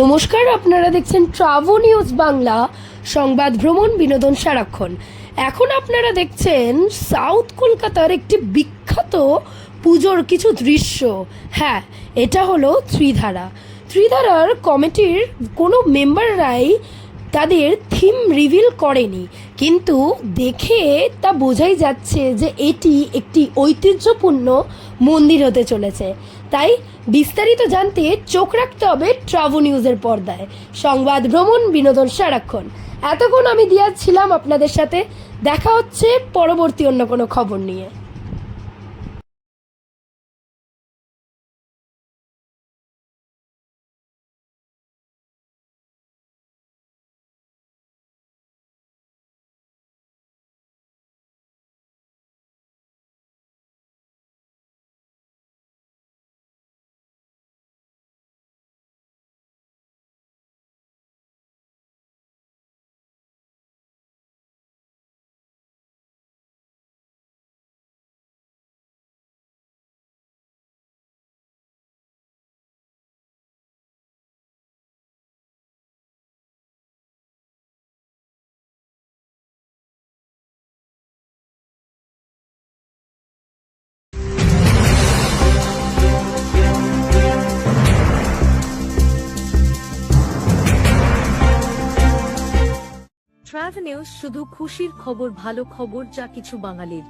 নমস্কার, আপনারা দেখছেন ট্রাভো নিউজ বাংলা, সংবাদ ভ্রমণ বিনোদন সারাক্ষণ। এখন আপনারা দেখছেন সাউথ কলকাতার একটি বিখ্যাত পুজোর কিছু দৃশ্য। হ্যাঁ এটা হলো ত্রিধারা। ত্রিধারার কমিটির কোনো মেম্বাররাই তাদের থিম রিভিল করেনি। কিন্তু দেখে তা বোঝাই যাচ্ছে যে এটি একটি ঐতিহ্যপূর্ণ মন্দির হতে চলেছে। তাই বিস্তারিত জানতে চোখ রাখতে হবে ট্রাভো নিউজের পর্দায়। সংবাদ, ভ্রমণ, বিনোদন, সারাক্ষণ। এতক্ষণ আমি দিয়া ছিলাম আপনাদের সাথে। দেখা হচ্ছে পরবর্তী অন্য কোনো খবর নিয়ে। ট্রাভেল নিউজ শুধু খুশির খবর ভালো খবর যা কিছু বাঙালির।